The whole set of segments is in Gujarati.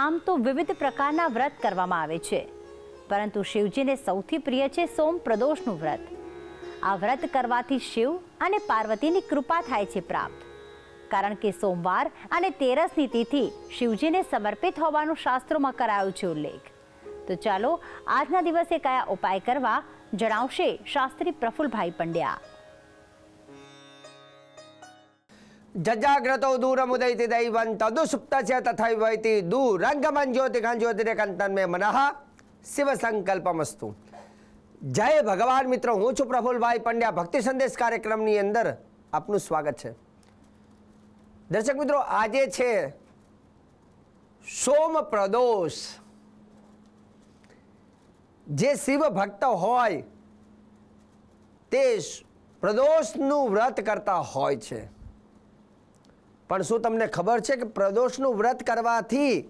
આમ તો વિવિધ પ્રકારના વ્રત કરવામાં આવે છે. પરંતુ શિવજીને સૌથી પ્રિય છે સોમ પ્રદોષનું વ્રત. આ વ્રત કરવાથી શિવ અને પાર્વતીની કૃપા થાય છે પ્રાપ્ત. કારણ કે સોમવાર અને તેરસની તિથિ શિવજીને સમર્પિત હોવાનું શાસ્ત્રોમાં કરાયો છે ઉલ્લેખ. તો ચાલો આજના દિવસે કયા ઉપાય કરવા જણાવશે શાસ્ત્રી પ્રફુલભાઈ પંડ્યા. જજાગ્રતો દૂરમુદૈતિ દૈવં તદુસુપ્તસ્ય તથૈવૈતિ દૂરંગમં જ્યોતિકં જ્યોતિરેકંતન મે મનઃ શિવ સંકલ્પમસ્તુ જય ભગવાન મિત્રો હું છું પ્રફુલભાઈ પંડ્યા ભક્તિ સંદેશ કાર્યક્રમની અંદર આપનું સ્વાગત છે દર્શક મિત્રો આજે છે સોમ પ્રદોષ જે શિવ ભક્ત હોય તે પ્રદોષનું વ્રત કરતા હોય છે પણ શું તમને ખબર છે કે પ્રદોષનું વ્રત કરવાથી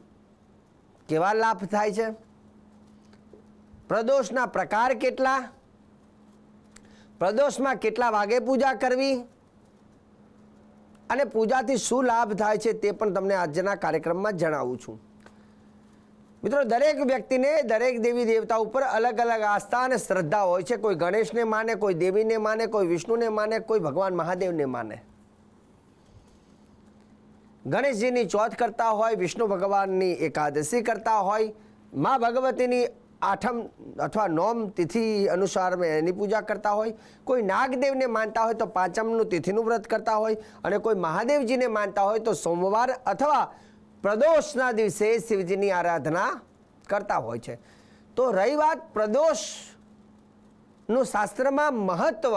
કેવા લાભ થાય છે? પ્રદોષના પ્રકાર કેટલા? પ્રદોષમાં કેટલા વાગે પૂજા કરવી? અને પૂજાથી શું લાભ થાય છે તે પણ તમને આજના કાર્યક્રમમાં જણાવું છું. મિત્રો, દરેક વ્યક્તિને દરેક દેવી દેવતા ઉપર અલગ અલગ આસ્થા અને શ્રદ્ધા હોય છે. કોઈ ગણેશને માને, કોઈ દેવીને માને, કોઈ વિષ્ણુને માને, કોઈ ભગવાન મહાદેવને માને. ગણેશજીની ચોથ કરતા હોય, વિષ્ણુ ભગવાનની એકાદશી કરતા હોય, મા ભગવતીની આઠમ અથવા નોમ તિથિ અનુસાર એની પૂજા કરતા હોય. કોઈ નાગદેવને માનતા હોય તો પાંચમનું તિથિનું વ્રત કરતા હોય અને કોઈ મહાદેવજીને માનતા હોય તો સોમવાર અથવા પ્રદોષના દિવસે શિવજીની આરાધના કરતા હોય છે. તો રહી વાત પ્રદોષનું શાસ્ત્રમાં મહત્વ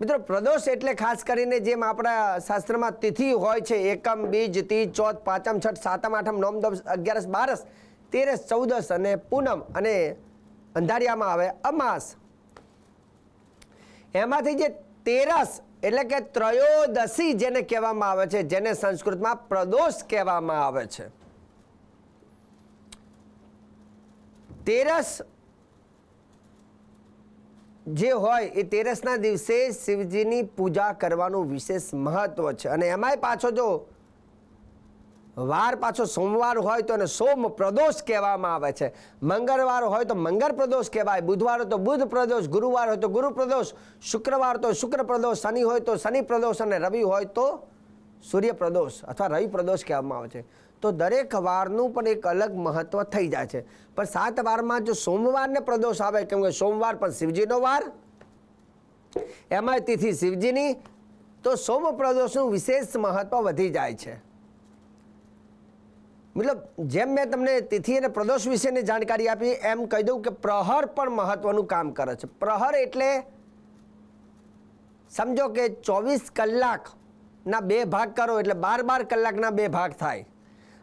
મિત્રો, પ્રદોષ એટલે ખાસ કરીને જેમ આપણા શાસ્ત્રમાં તિથિ હોય છે, એકમ, બીજ તીજ ચોથ, પાંચમ, છઠ, સાતમ, આઠમ, નોમ દસ અગિયારસ, બારસ, તેરસ, ચૌદસ અને પૂનમ અને અંધારિયામાં આવે અમાસ. એમાંથી જે તેરસ એટલે કે ત્રયોદશી જેને કહેવામાં આવે છે, જેને સંસ્કૃતમાં પ્રદોષ કહેવામાં આવે છે. તેરસ જે હોય એ તેરસના દિવસે શિવજીની પૂજા કરવાનું વિશેષ મહત્વ છે. અને એમાંય પાછો જો વાર પાછો સોમવાર હોય તો એને સોમ પ્રદોષ કહેવામાં આવે છે. મંગળવાર હોય તો મંગળ પ્રદોષ કહેવાય. બુધવાર હોય તો બુધ પ્રદોષ. ગુરુવાર હોય તો ગુરુ પ્રદોષ. શુક્રવાર તો શુક્ર પ્રદોષ. શનિ હોય તો શનિ પ્રદોષ. અને રવિ હોય તો સૂર્ય પ્રદોષ અથવા રવિ પ્રદોષ કહેવામાં આવે છે. તો દરેક વારનું પણ એક અલગ મહત્વ થઈ જાય છે. પણ સાત વારમાં જો સોમવારને પ્રદોષ આવે, કેમ કે સોમવાર પણ શિવજીનો વાર એમાં તિથિ શિવજીની, તો સોમ પ્રદોષનું વિશેષ મહત્વ વધી જાય છે. મતલબ જેમ મેં તમને તિથિ અને પ્રદોષ વિશેની જાણકારી આપી, એમ કહી દઉં કે પ્રહર પણ મહત્વનું કામ કરે છે. પ્રહર એટલે સમજો કે ચોવીસ કલાકના બે ભાગ કરો, એટલે બાર બાર કલાકના બે ભાગ થાય.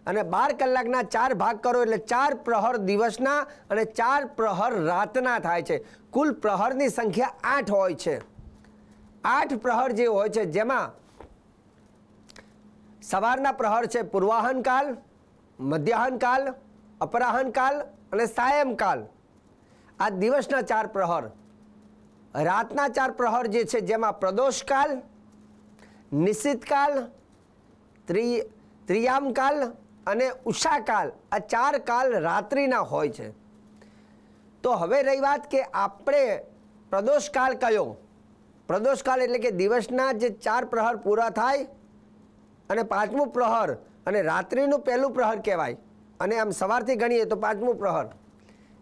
અને બાર કલાકના ચાર ભાગ કરો એટલે ચાર પ્રહર દિવસના અને ચાર પ્રહર રાતના થાય છે. કુલ પ્રહરની સંખ્યા આઠ હોય છે. આઠ પ્રહર જે હોય છે, જેમાં સવારના પ્રહર છે પૂર્વાહન કાલ, મધ્યાહન કાલ, અપરાહન કાલ અને સાયંકાલ આ દિવસના ચાર પ્રહર. રાતના ચાર પ્રહર જે છે, જેમાં પ્રદોષકાલ નિશ્ચિતકાલ ત્રિ ત્રિયામકાલ અને ઉષાકાલ, આ ચાર કાલ રાત્રિના હોય છે. તો હવે રહી વાત કે આપણે પ્રદોષકાલ કયો? પ્રદોષકાલ એટલે કે દિવસના જે ચાર પ્રહર પૂરા થાય અને પાંચમું પ્રહર, અને રાત્રિનું પહેલું પ્રહર કહેવાય. અને આમ સવારથી ગણીએ તો પાંચમું પ્રહર.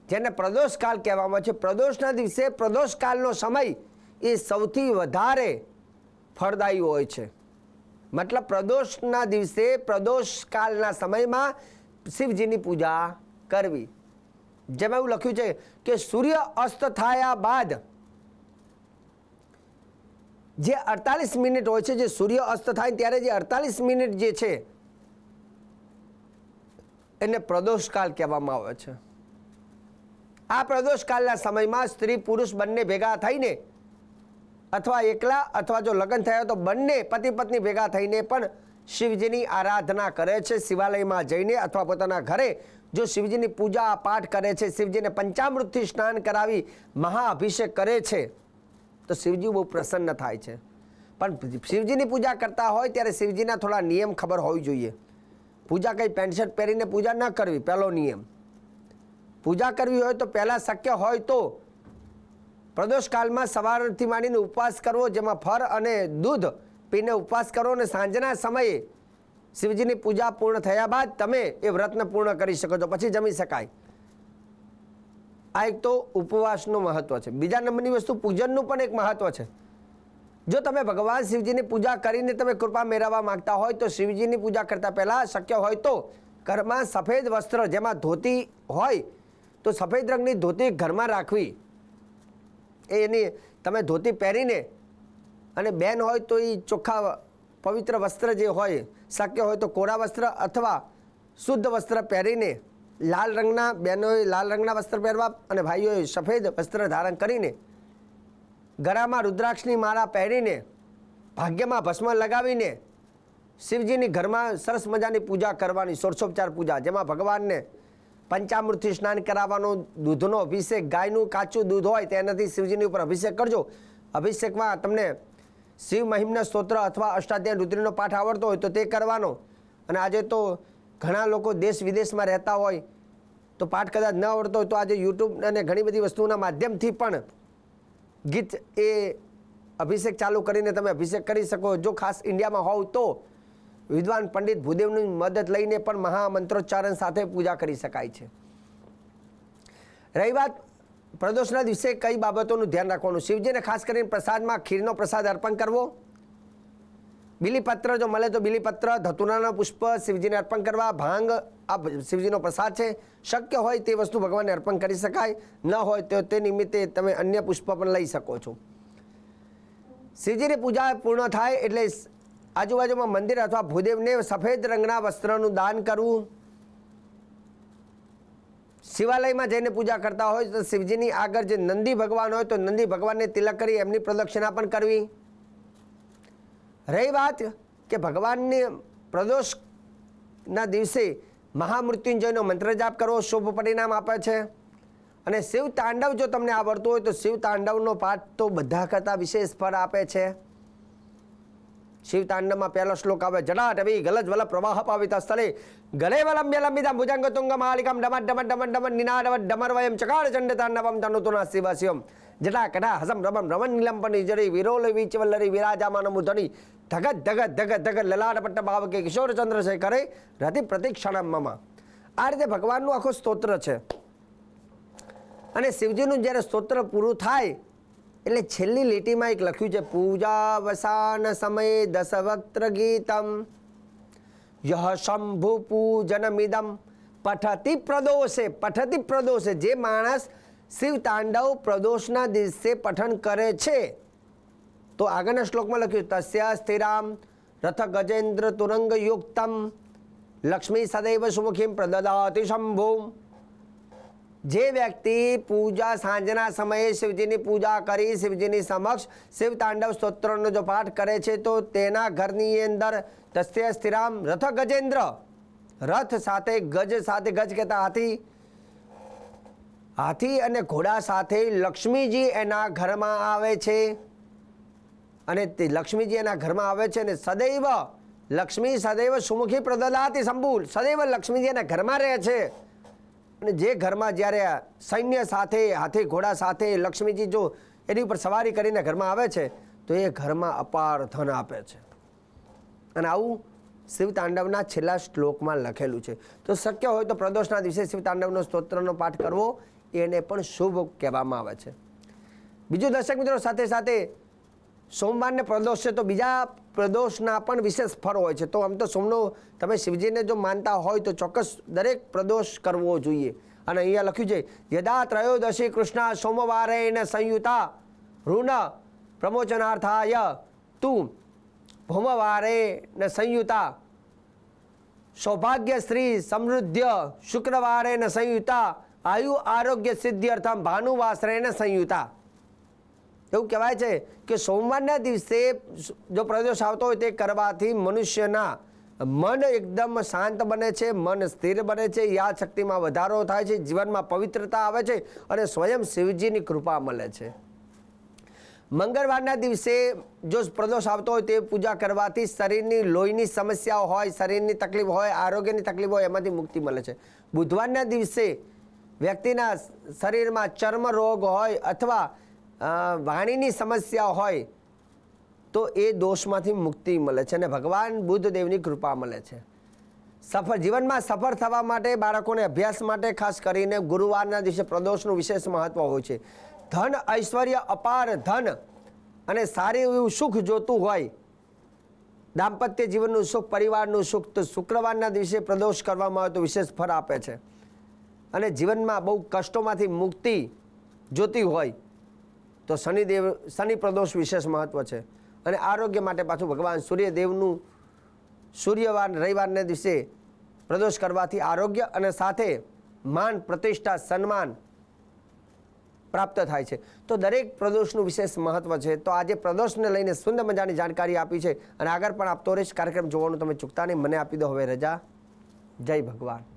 જેને પ્રદોષકાલ કહેવામાં છે. પ્રદોષના દિવસે પ્રદોષકાલનો સમય એ સૌથી વધારે ફળદાયી હોય છે. મતલબ પ્રદોષના દિવસે, પ્રદોષકાળના સમયમાં શિવજીની પૂજા કરવી. જેમાં એવું લખ્યું છે કે સૂર્ય અસ્ત થયા બાદ જે અડતાલીસ મિનિટ હોય છે, જે સૂર્ય અસ્ત થાય ત્યારે જે અડતાલીસ મિનિટ જે છે, એને પ્રદોષકાળ કહેવામાં આવે છે. આ પ્રદોષકાળના સમયમાં સ્ત્રી પુરુષ બંને ભેગા થઈને અથવા એકલા, અથવા જો લગ્ન થયા તો બંને પતિ પત્ની ભેગા થઈને પણ શિવજીની આરાધના કરે છે, શિવાલયમાં જઈને અથવા પોતાના ઘરે જો શિવજીની પૂજા પાઠ કરે છે, શિવજીને પંચામૃતથી સ્નાન કરાવી મહાઅભિષેક કરે છે, તો શિવજી બહુ પ્રસન્ન થાય છે. પણ શિવજીની પૂજા કરતા હોય ત્યારે શિવજીના થોડા નિયમ ખબર હોવી જોઈએ. પૂજા કંઈ પેન્ટ શર્ટ પહેરીને પૂજા ન કરવી, પહેલો નિયમ. પૂજા કરવી હોય તો પહેલાં શક્ય હોય તો પ્રદોષ કાળમાં સવારથી માંડીને ઉપવાસ કરવો, જેમાં ફર અને દૂધ પીને ઉપવાસ કરો અને સાંજના સમયે શિવજીની પૂજા પૂર્ણ થયા બાદ તમે એ વ્રતને પૂર્ણ કરી શકો છો. પછી જમી શકાય. આ એક તો ઉપવાસનું મહત્વ છે. બીજા નંબરની વસ્તુ પૂજનનું પણ એક મહત્વ છે. જો તમે ભગવાન શિવજીની પૂજા કરીને તમે કૃપા મેળવવા માંગતા હોય તો શિવજીની પૂજા કરતાં પહેલાં શક્ય હોય તો ઘરમાં સફેદ વસ્ત્ર, જેમાં ધોતી હોય તો સફેદ રંગની ધોતી ઘરમાં રાખવી. એની તમે ધોતી પહેરીને અને બેન હોય તો એ ચોખ્ખા પવિત્ર વસ્ત્ર જે હોય શક્ય હોય તો કોરા વસ્ત્ર અથવા શુદ્ધ વસ્ત્ર પહેરીને લાલ રંગના બહેનોએ લાલ રંગના વસ્ત્ર પહેરવા અને ભાઈઓએ સફેદ વસ્ત્ર ધારણ કરીને ગળામાં રુદ્રાક્ષની માળા પહેરીને ભાગ્યમાં ભસ્મ લગાવીને શિવજીની ઘરમાં સરસ મજાની પૂજા કરવાની, સોરસોપચાર પૂજા, જેમાં ભગવાનને પંચામૃતથી સ્નાન કરાવવાનો દૂધનો અભિષેક, ગાયનું કાચું દૂધ હોય તેનાથી શિવજીની ઉપર અભિષેક કરજો. અભિષેકમાં તમને શિવ મહિમના સ્તોત્ર અથવા અષ્ટાધ્યાય રુદ્રીનો પાઠ આવડતો હોય તો તે કરવાનો. અને આજે તો ઘણા લોકો દેશ વિદેશમાં રહેતા હોય તો પાઠ કદાચ ન આવડતો હોય તો આજે યુટ્યુબ અને ઘણી બધી વસ્તુના માધ્યમથી પણ ગીત એ અભિષેક ચાલુ કરીને તમે અભિષેક કરી શકો. જો ખાસ ઇન્ડિયામાં હોવ તો વિદ્વાન પંડિત ભૂદેવની મદદ લઈને પણ મહામંત્રોચ્ચારણ સાથે પૂજા કરી શકાય છે. રહી વાત, પ્રદોષના દિવસે કઈ બાબતોનું ધ્યાન રાખવાનું? શિવજીને ખાસ કરીને પ્રસાદમાં ખીરનો પ્રસાદ અર્પણ કરવો? બિલીપત્ર, જો મળે તો બિલીપત્ર ધતુરાના પુષ્પ શિવજીને અર્પણ કરવા, ભાંગ, આ શિવજીનો પ્રસાદ છે. શક્ય હોય તે વસ્તુ ભગવાનને અર્પણ કરી શકાય. ન હોય તો તે નિમિત્તે તમે અન્ય પુષ્પ પણ લઈ શકો છો. શિવજીની પૂજા પૂર્ણ થાય એટલે આજુબાજુમાં મંદિર અથવા ભૂદેવને સફેદ રંગના વસ્ત્રનું દાન કરવું. શિવાલયમાં જઈને પૂજા કરતા હોય તો શિવજીની આગળ જે નંદી ભગવાન હોય તો નંદી ભગવાનને તિલક કરી એમની પ્રદક્ષિણા પણ કરવી. રહી વાત કે ભગવાનને પ્રદોષના દિવસે મહામૃત્યુંજયનો મંત્ર જાપ કરવો શુભ પરિણામ આપે છે. અને શિવ તાંડવ જો તમને આવડતું હોય તો શિવ તાંડવનો પાઠ તો બધા કરતાં વિશેષ ફળ આપે છે. શિવ તાંડવમાં પહેલો શ્લોક આવે જડા રવિ ગલજ વલ પ્રવાહ પાવિત સ્થળે, ગલે વલંબ્ય લંબિતા ભુજંગ તુંગ માલિકમ ડમ ડમ ડમ ડમ નિનાદવટ ડમર વયમ ચકાર ચંડ તાંડવમ તનુતુના શિવ શિવમ જટા કટા હસમ રમમ રમન નિલંબ નિજરી વિરોલ વિચવલ્લરી વિરાજામાન મુધની ધગત ધગત ધગત ધગત લલાટપટ્ટ ભાવ કે કિશોરચંદ્ર શેખરે રતિ પ્રતિક્ષણમ મમ. આ રીતે ભગવાનનું આખું સ્તોત્ર છે. અને શિવજીનું જ્યારે સ્તોત્ર પૂરું થાય એટલે છેલ્લી લીટીમાં એક લખ્યું છે, પૂજા વસાન સમયે દશવક્ત્ર ગીતમ, યહ શંભુ પૂજનમિદમ, પઠતી પ્રદોષે પઠતી પ્રદોષે. જે માણસ શિવ તાંડવ પ્રદોષના દિવસે પઠન કરે છે. તો આગળના શ્લોકમાં લખ્યું, તસ્યા સ્થિરામ રથ ગજેન્દ્ર તુરંગ યુક્તમ લક્ષ્મી સદૈવ સુમુખીમ પ્રદદાતિ શંભુ જે વ્યક્તિ પૂજા સાંજના સમયે શિવજીની પૂજા કરી શિવજીની સમક્ષ શિવ તાંડવ સ્તોત્રનો જો પાઠ કરે છે, તો તેના ઘરની અંદર તસ્ય સ્થિરામ રથ ગજેન્દ્ર. રથ સાથે ગજ સાથે ગજ કહેતા હાથી. હાથી અને ઘોડા સાથે લક્ષ્મીજી એના ઘરમાં આવે છે. અને તે લક્ષ્મીજી એના ઘરમાં આવે છે અને સદૈવ લક્ષ્મી સદૈવ સુમુખી પ્રદલાતી સંભૂલ સદૈવ લક્ષ્મીજી એના ઘરમાં રહે છે. અને જે ઘરમાં જ્યારે સૈન્ય સાથે, હાથી ઘોડા સાથે લક્ષ્મીજી જો એની ઉપર સવારી કરીને ઘરમાં આવે છે, તો એ ઘરમાં અપાર ધન આપે છે. અને આવું શિવ તાંડવના છેલ્લા શ્લોકમાં લખેલું છે. તો શક્ય હોય તો પ્રદોષના દિવસે શિવ તાંડવનો સ્તોત્રનો પાઠ કરવો, એને પણ શુભ કહેવામાં આવે છે. બીજું દર્શક મિત્રો સાથે સાથે સોમવારને પ્રદોષ છે તો બીજા પ્રદોષના પણ વિશેષ ફળ હોય છે. તો આમ તો સોમનો તમે શિવજીને જો માનતા હોય તો ચોક્કસ દરેક પ્રદોષ કરવો જોઈએ. અને અહીંયા લખ્યું છે, યદા ત્રયોદશી કૃષ્ણ સોમવારે સંયુતા ઋણ પ્રમોચનાર્થાય તું ભોમવારે ન સંયુતા સૌભાગ્ય શ્રી સમૃદ્ધ શુક્રવારે ન સંયુતા આયુ આરોગ્ય સિદ્ધિ અર્થમ ભાનુવાસરે સંયુતા. એવું કહેવાય છે કે સોમવારના દિવસે જો પ્રદોષ આવતો હોય તે કરવાથી મનુષ્યના મન એકદમ શાંત બને છે, મન સ્થિર બને છે યાદ શક્તિમાં વધારો થાય છે, જીવનમાં પવિત્રતા આવે છે અને સ્વયં શિવજીની કૃપા મળે છે. મંગળવારના દિવસે જો પ્રદોષ આવતો હોય તે પૂજા કરવાથી શરીરની લોહીની સમસ્યાઓ હોય, શરીરની તકલીફ હોય, આરોગ્યની તકલીફ હોય, એમાંથી મુક્તિ મળે છે. બુધવારના દિવસે વ્યક્તિના શરીરમાં ચર્મ રોગ હોય અથવા વાણીની સમસ્યા હોય તો એ દોષમાંથી મુક્તિ મળે છે અને ભગવાન બુદ્ધદેવની કૃપા મળે છે. સફળ, જીવનમાં સફળ થવા માટે બાળકોને અભ્યાસ માટે ખાસ કરીને ગુરુવારના દિવસે પ્રદોષનું વિશેષ મહત્વ હોય છે. ધન, ઐશ્વર્ય, અપાર ધન અને સારું એવું સુખ જોતું હોય, દાંપત્ય જીવનનું સુખ, પરિવારનું સુખ, તો શુક્રવારના દિવસે પ્રદોષ કરવામાં આવે તો વિશેષ ફળ આપે છે. અને જીવનમાં બહુ કષ્ટોમાંથી મુક્તિ જોતી હોય તો શનિદેવ, શનિ પ્રદોષ વિશેષ મહત્વ છે. અને આરોગ્ય માટે પાછું ભગવાન સૂર્યદેવનું સૂર્યવાર રવિવારને દિવસે પ્રદોષ કરવાથી આરોગ્ય અને સાથે માન, પ્રતિષ્ઠા, સન્માન પ્રાપ્ત થાય છે. તો દરેક પ્રદોષનું વિશેષ મહત્વ છે. તો આજે પ્રદોષને લઈને સુંદર મજાની જાણકારી આપી છે. અને આગળ પણ આપતો રહીશ કાર્યક્રમ જોવાનું તમે ચૂકતા નહીં. મને આપી દો હવે રજા. જય ભગવાન.